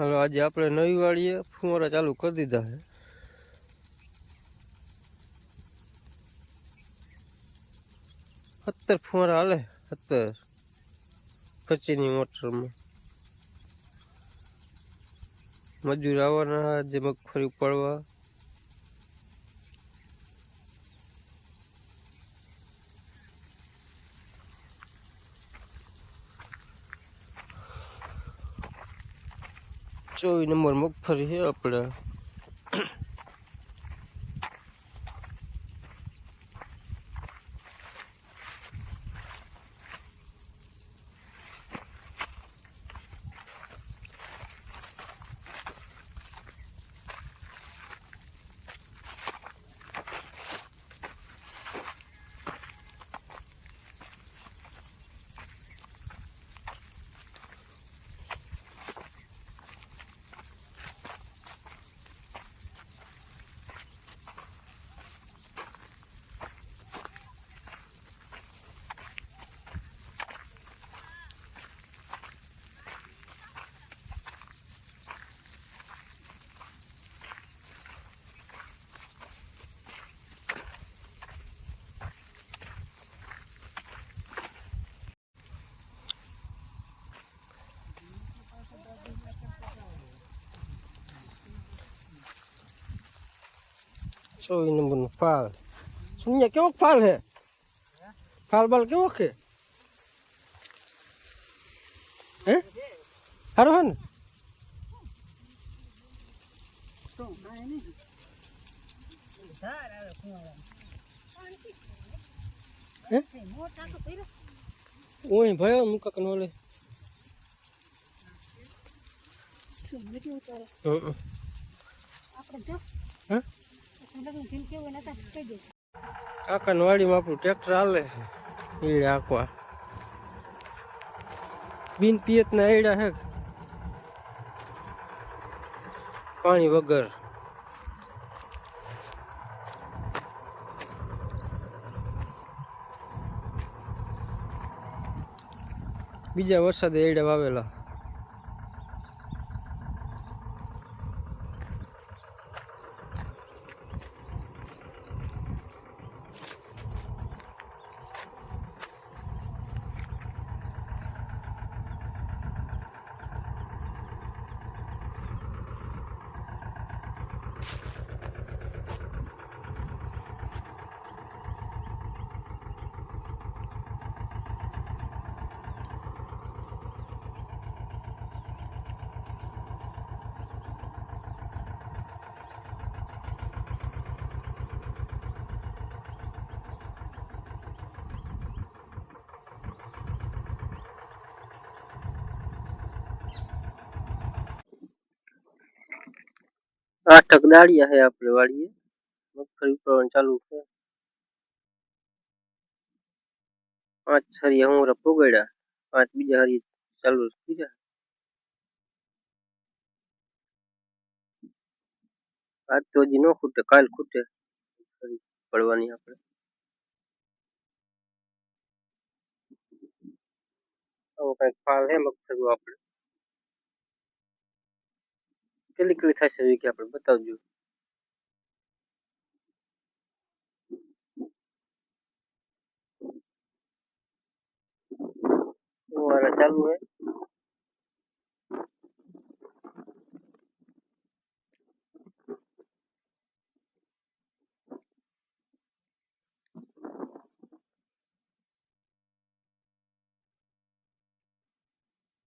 હાલો, આજે આપણે નવી વાળીએ ફુવારા ચાલુ કરી દીધા છે. સત્તર ફુવારા હાલે સત્તર પછીની મોટરમાં. મજૂર આવવાના, જે મગફળી ઉપાડવા. ચોવીસ નંબર મગફળી છે આપણે ચોવીસ નંબરનો ફાલ. સુનિયા કેવો ફાલ હે? ફાલ બાલ કેવો છે હે? સારો હે ને? ઓય ભયો મુકક નો લે. હં હં? કાકાની વાડીમાં આપણું ટ્રેક્ટર હાલે છે. ઈડે આખવા બિન પિયતના એડા છે પાણી વગર. બીજા વરસાદે એડા વાવેલા. આઠક દાળિયા હે આપણે વાડીએ મગફળી ઉપાડવાનું ચાલુ છે પાંચ હરિયા હુંરા પોગડ્યા પાંચ બીજા હરી ચાલુ કર્યા આજ તો હજી ન ખૂટે કાલ ખૂટે ફરી પડવાની આપણે આવો કંઈક ફાલ હે મગફળી આપણે કેટલી કેટલી થશે એ કે આપણે બતાવજો. ફુવારા ચાલુ હે